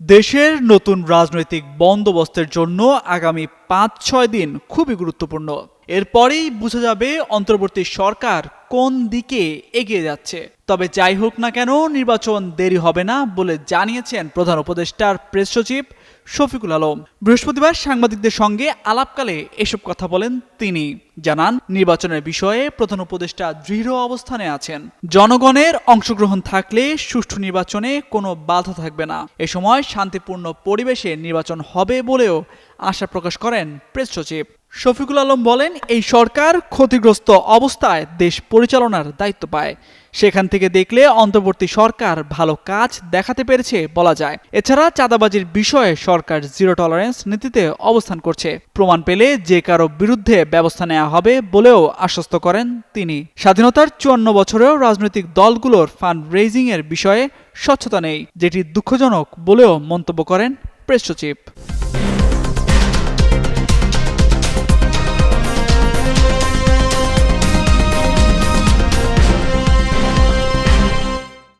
দেশের নতুন রাজনৈতিক বন্দোবস্তের জন্য আগামী পাঁচ, ছয় দিন খুবই গুরুত্বপূর্ণ। এরপরেই বোঝা যাবে অন্তর্বর্তী সরকার কোন দিকে এগিয়ে যাচ্ছে। তবে যাই হোক না কেন, নির্বাচন দেরি হবে না বলে জানিয়েছেন প্রধান উপদেষ্টার প্রেস সচিব শফিকুল আলম। বৃহস্পতিবার সাংবাদিকদের সঙ্গে আলাপকালে এসব কথা বলেন তিনি। জানান, নির্বাচনের বিষয়ে প্রধান উপদেষ্টা দৃঢ় অবস্থানে আছেন। জনগণের অংশগ্রহণ থাকলে সুষ্ঠু নির্বাচনে কোনো বাধা থাকবে না। এ সময় শান্তিপূর্ণ পরিবেশে নির্বাচন হবে বলেও আশা প্রকাশ করেন প্রেস সচিব। শফিকুল আলম বলেন, এই সরকার ক্ষতিগ্রস্ত অবস্থায় দেশ পরিচালনার দায়িত্ব পায়। সেখান থেকে দেখলে অন্তর্বর্তী সরকার ভালো কাজ দেখাতে পেরেছে বলা যায়। এছাড়া চাঁদাবাজির বিষয়ে সরকার জিরো টলারেন্স নীতিতে অবস্থান করছে। প্রমাণ পেলে যে কারও বিরুদ্ধে ব্যবস্থা নেওয়া হবে বলেও আশ্বস্ত করেন তিনি। স্বাধীনতার চুয়ান্ন বছরেও রাজনৈতিক দলগুলোর ফান্ড রেজিং এর বিষয়ে স্বচ্ছতা নেই, যেটি দুঃখজনক বলেও মন্তব্য করেন প্রেস সচিব।